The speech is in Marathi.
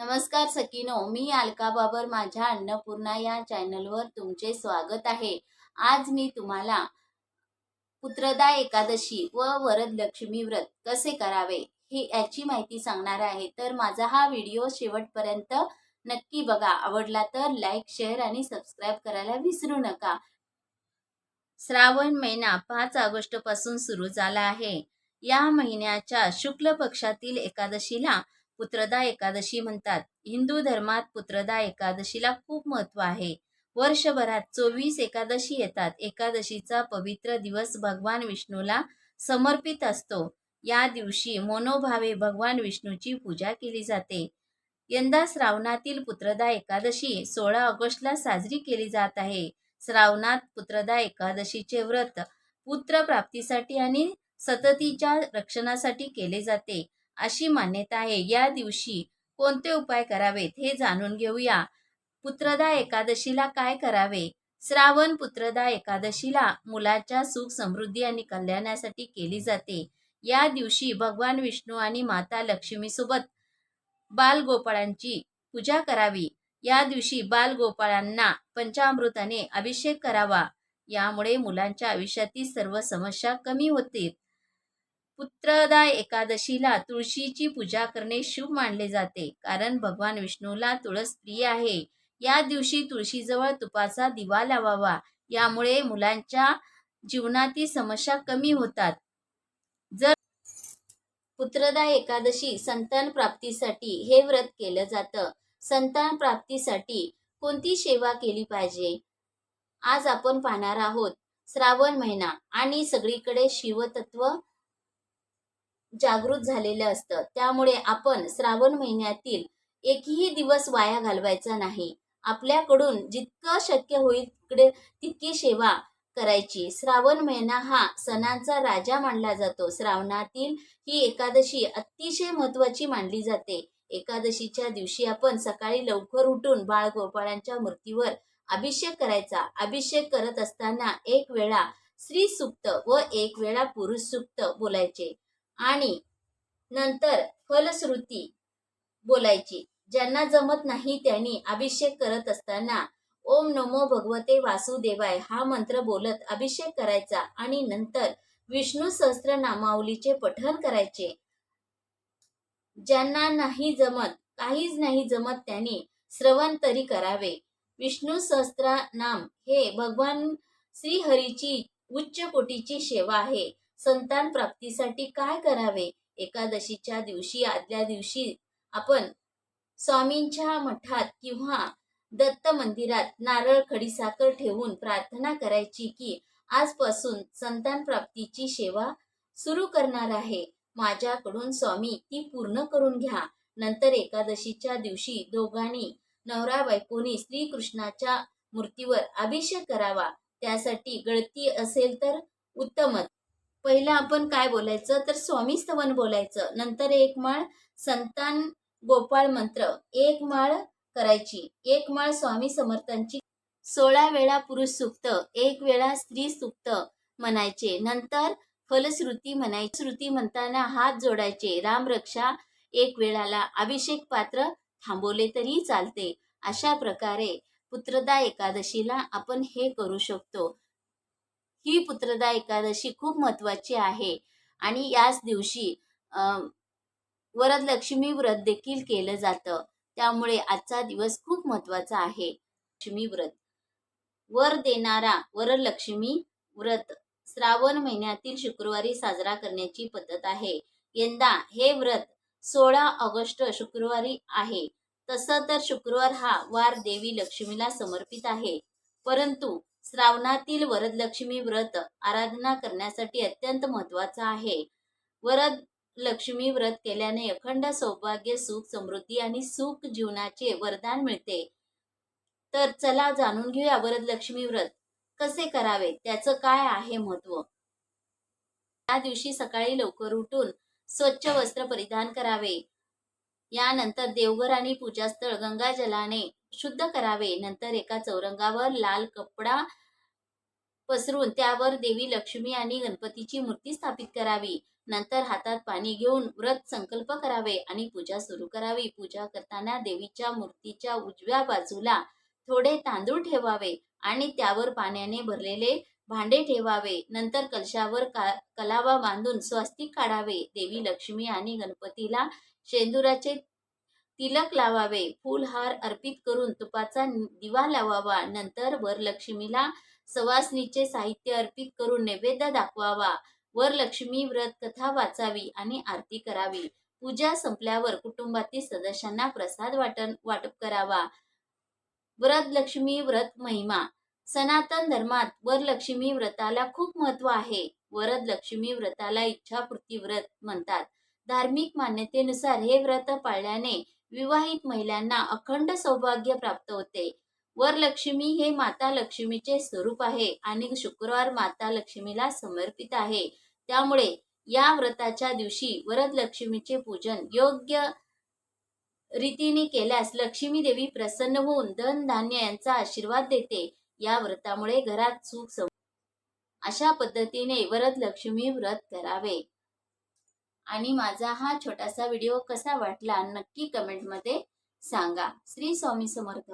नमस्कार सकिनो मी अलका बाबर माझ्या अन्नपूर्णा या चॅनलवर तुमचे स्वागत आहे. आज मी तुम्हाला पुत्रदा एकादशी व वरद लक्ष्मी व्रत कसे करावे हे याची माहिती सांगणार आहे. तर माझा हा व्हिडिओ शेवटपर्यंत नक्की बघा. आवडला तर लाईक शेअर आणि सबस्क्राईब करायला विसरू नका. श्रावण महिना पाच ऑगस्टपासून सुरू झाला आहे. या महिन्याच्या शुक्ल पक्षातील एकादशीला पुत्रदा एकादशी म्हणतात. हिंदू धर्मात पुत्रदा एकादशीला खूप महत्त्व आहे. वर्षभरात चोवीस एकादशी येतात. एकादशीचा पवित्र दिवस भगवान विष्णूला समर्पित असतो. या दिवशी मनोभावे भगवान विष्णूची पूजा केली जाते. यंदा श्रावणातील पुत्रदा एकादशी सोळा ऑगस्टला साजरी केली जात आहे. श्रावणात पुत्रदा एकादशीचे व्रत पुत्र प्राप्तीसाठी आणि सततीच्या रक्षणासाठी केले जाते. अशी मान्यता आहे. या दिवशी कोणते उपाय करावेत हे जाणून घेऊया. पुत्रदा एकादशीला काय करावे? श्रावण पुत्रदा एकादशीला मुलाच्या सुख समृद्धी आणि कल्याणासाठी केली जाते. या दिवशी भगवान विष्णू आणि माता लक्ष्मीसोबत बालगोपाळांची पूजा करावी. या दिवशी बालगोपाळांना पंचामृताने अभिषेक करावा. यामुळे मुलांच्या आयुष्यातील सर्व समस्या कमी होतील. पुत्रदा एकादशीला तुळशीची पूजा करणे शुभ मानले जाते. कारण भगवान विष्णूला तुळस प्रिय आहे. या दिवशी तुळशीजवळ तुपाचा दिवा लावावा. यामुळे मुलांच्या जीवनातील समस्या कमी होतात. जर पुत्रदा एकादशी संतान प्राप्तीसाठी हे व्रत केलं जातं. संतान प्राप्तीसाठी कोणती सेवा केली पाहिजे? आज आपण पाहणार आहोत श्रावण महिना आणि सगळीकडे शिवतत्व जागृत झालेलं असतं. त्यामुळे आपण श्रावण महिन्यातील एकही दिवस वाया घालवायचा नाही. आपल्याकडून जितकं शक्य होईल तिकडे तितकी सेवा करायची. श्रावण महिना हा सणांचा राजा मानला जातो. श्रावणातील ही एकादशी अतिशय महत्वाची मानली जाते. एकादशीच्या दिवशी आपण सकाळी लवकर उठून बाळगोपाळांच्या मूर्तीवर अभिषेक करायचा. अभिषेक करत असताना एक वेळा स्त्री सुक्त व एक वेळा पुरुष सुक्त बोलायचे. आणि नंतर फलश्रुती बोलायची. ज्यांना जमत नाही त्यांनी अभिषेक करत असताना ओम नमो भगवते वासुदेवाय हा मंत्र बोलत अभिषेक करायचा आणि नंतर विष्णू सहस्त्र नामावलीचे पठण करायचे. ज्यांना नाही जमत काहीच नाही जमत त्यांनी श्रवण तरी करावे. विष्णू सहस्त्र नाम हे भगवान श्रीहरीची उच्च कोटीची सेवा आहे. संतान प्राप्तीसाठी काय करावे? एकादशीच्या दिवशी आदल्या दिवशी आपण स्वामींच्या मठात किंवा दत्त मंदिरात नारळ खडीसाखर ठेवून प्रार्थना करायची की आजपासून संतान प्राप्तीची सेवा सुरू करणार आहे. माझ्याकडून स्वामी ती पूर्ण करून घ्या. नंतर एकादशीच्या दिवशी दोघांनी नवरा बायकोनी श्रीकृष्णाच्या मूर्तीवर अभिषेक करावा. त्यासाठी गळती असेल तर उत्तमच. पहिलं आपण काय बोलायचं? तर स्वामी स्तवन बोलायचं. नंतर एक माळ संतान गोपाळ मंत्र. एक माळ करायची. एक माळ स्वामी समर्थांची. सोळा वेळा पुरुष सुक्त. एक वेळा स्त्री सुक्त म्हणायचे. नंतर फलश्रुती म्हणायची. श्रुती म्हणताना हात जोडायचे. रामरक्षा एक वेळाला. अभिषेक पात्र थांबवले तरी चालते. अशा प्रकारे पुत्रदा एकादशीला आपण हे करू शकतो. ही पुत्रदा एकादशी खूप महत्वाची आहे. आणि याच दिवशी वरदलक्ष्मी व्रत देखील केलं जातं. त्यामुळे आजचा दिवस खूप महत्त्वाचा आहे. लक्ष्मी व्रत. वर देणारा वरलक्ष्मी व्रत श्रावण महिन्यातील शुक्रवारी साजरा करण्याची पद्धत आहे. यंदा हे व्रत सोळा ऑगस्ट शुक्रवारी आहे. तसं तर शुक्रवार हा वार देवी लक्ष्मीला समर्पित आहे. परंतु श्रावणातील वरदलक्ष्मी व्रत आराधना करण्यासाठी अत्यंत महत्त्वाचा आहे. वरद लक्ष्मी व्रत केल्याने अखंड सौभाग्य सुख समृद्धी आणि सुख जीवनाचे वरदान मिळते. तर चला जाणून घेऊया वरदलक्ष्मी व्रत कसे करावे? त्याचं काय आहे महत्त्व त्या दिवशी सकाळी लवकर उठून स्वच्छ वस्त्र परिधान करावे. यानंतर देवघर आणि पूजास्थळ गंगाजलाने शुद्ध करावे. नंतर एका चौरंगावर लाल कपडा पसरून त्यावर देवी लक्ष्मी आणि गणपतीची मूर्ती स्थापित करावी. नंतर हातात पाणी घेऊन व्रत संकल्प करावे आणि पूजा सुरू करावी. पूजा करताना देवीच्या मूर्तीच्या उजव्या बाजूला थोडे तांदूळ ठेवावे आणि त्यावर पाण्याने भरलेले भांडे ठेवावे. नंतर कलशावर का कलावा बांधून स्वस्तिक काढावे. देवी लक्ष्मी आणि गणपतीला शेंदुराचे तिलक लावावे फुलहार अर्पित करून तुपाचा दिवा लावावा नंतर वरलक्ष्मीला सवासनीचे साहित्य अर्पित करून नैवेद्य दाखवावा वरलक्ष्मी व्रत कथा वाचावी आणि आरती करावी. पूजा संपल्यावर कुटुंबातील सदस्यांना प्रसाद वाटण वाटप करावा. व्रत लक्ष्मी व्रत महिमा. सनातन धर्मात वरलक्ष्मी व्रताला खूप महत्त्व आहे. वरदलक्ष्मी व्रताला इच्छापूर्ती व्रत म्हणतात. धार्मिक मान्यतेनुसार हे व्रत पाळल्याने विवाहित महिलांना अखंड सौभाग्य प्राप्त होते. वरलक्ष्मी हे माता लक्ष्मीचे स्वरूप आहे आणि शुक्रवार माता लक्ष्मीला समर्पित आहे. त्यामुळे या व्रताच्या दिवशी वरदलक्ष्मीचे पूजन योग्य रीतीने केल्यास लक्ष्मी देवी प्रसन्न होऊन धन धान्य यांचा आशीर्वाद देते. या व्रतामुळे घरात सुख सम अशा पद्धतीने वरदलक्ष्मी व्रत करावे. आणि माझा हा छोटासा व्हिडिओ कसा वाटला नक्की कमेंटमध्ये सांगा. श्री स्वामी समर्थ.